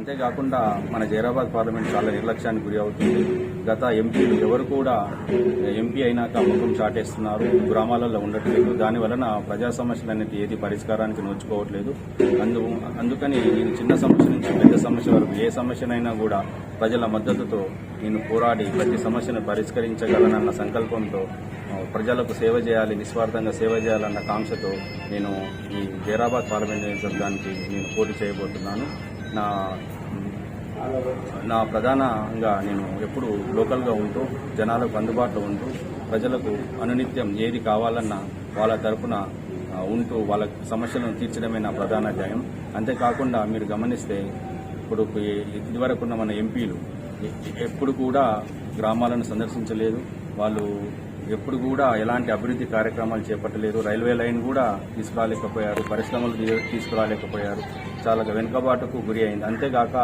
అంతేకాకుండా మన జైరాబాద్ పార్లమెంట్ చాలా నిర్లక్ష్యానికి గురి అవుతుంది. గత ఎంపీలు ఎవరు కూడా ఎంపీ అయినాక ముఖం చాటేస్తున్నారు. గ్రామాలలో ఉండట్లేదు. దాని వలన ప్రజా అనేది ఏది పరిష్కారానికి నోచుకోవట్లేదు. అందు అందుకని నేను చిన్న సమస్య నుంచి పెద్ద సమస్య వరకు ఏ సమస్యనైనా కూడా ప్రజల మద్దతుతో నేను పోరాడి ప్రతి సమస్యను పరిష్కరించగలనన్న సంకల్పంతో ప్రజలకు సేవ చేయాలి నిస్వార్థంగా సేవ చేయాలన్న కాంక్షతో నేను ఈ జైరాబాద్ పార్లమెంట్ నియోజకవర్గానికి నేను పోటీ చేయబోతున్నాను. నా నా ప్రధానంగా నేను ఎప్పుడు లోకల్గా ఉంటూ జనాలకు అందుబాటులో ఉంటూ ప్రజలకు అనునిత్యం ఏది కావాలన్నా వాళ్ళ తరపున ఉంటూ వాళ్ళ సమస్యలను తీర్చడమే నా ప్రధాన ధ్యేయం. అంతేకాకుండా మీరు గమనిస్తే ఇప్పుడు ఇదివరకున్న మన ఎంపీలు ఎప్పుడు కూడా గ్రామాలను సందర్శించలేదు. వాళ్ళు ఎప్పుడు కూడా ఎలాంటి అభివృద్ధి కార్యక్రమాలు చేపట్టలేదు. రైల్వే లైన్ కూడా తీసుకురాలేకపోయారు పరిశ్రమలు తీసుకురాలేకపోయారు. చాలా వెనుకబాటుకు గురి అయింది. అంతేగాక